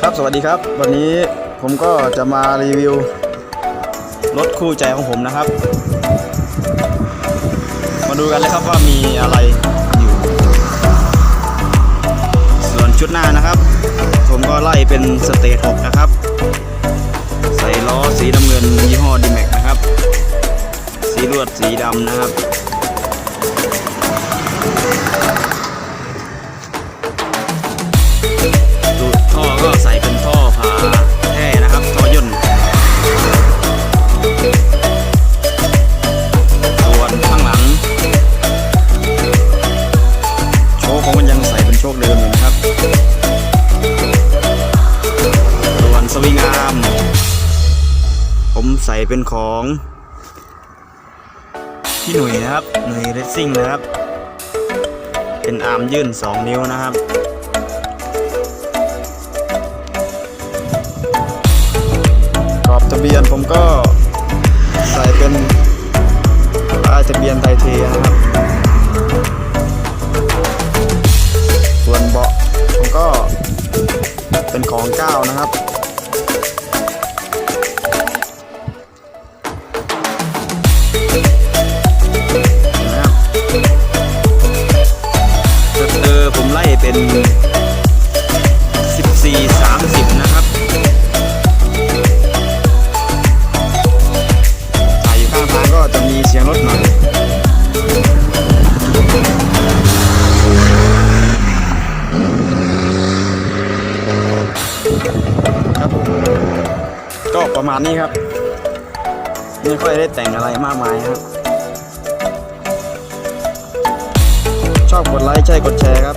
ครับสวัสดีครับ วันนี้ผมก็จะมารีวิวรถคู่ใจของผมนะครับ มาดูกันเลยครับว่ามีอะไรอยู่ ส่วนชุดหน้านะครับ ผมก็ไล่เป็นสเตท6นะครับ ใส่ล้อสีน้ำเงินยี่ห้อดีแม็กนะครับ สีลวดสีดำนะครับ คของมันยังใส่เป็นโชคเดิมอยู่นะครับส่วนสวิงอาร์มผมใส่เป็นของพี่หนุ่ยนะครับหนุ่ยเรซซิ่งนะครับ เป็นอาร์มยื่น 2 นิ้วนะครับกรอบทะเบียนผมก็ใส่เป็นป้ายทะเบียนไทยเทนะครับ 29 นะครับสเตอร์ผมไล่เป็น 14 30 นะครับถ่ายข้างทางก็จะมีเสียงรถหน่อย ก็ประมาณนี้ครับไม่ค่อยได้แต่งอะไรมากมายครับ ชอบกดไลค์ใช่กดแชร์ครับ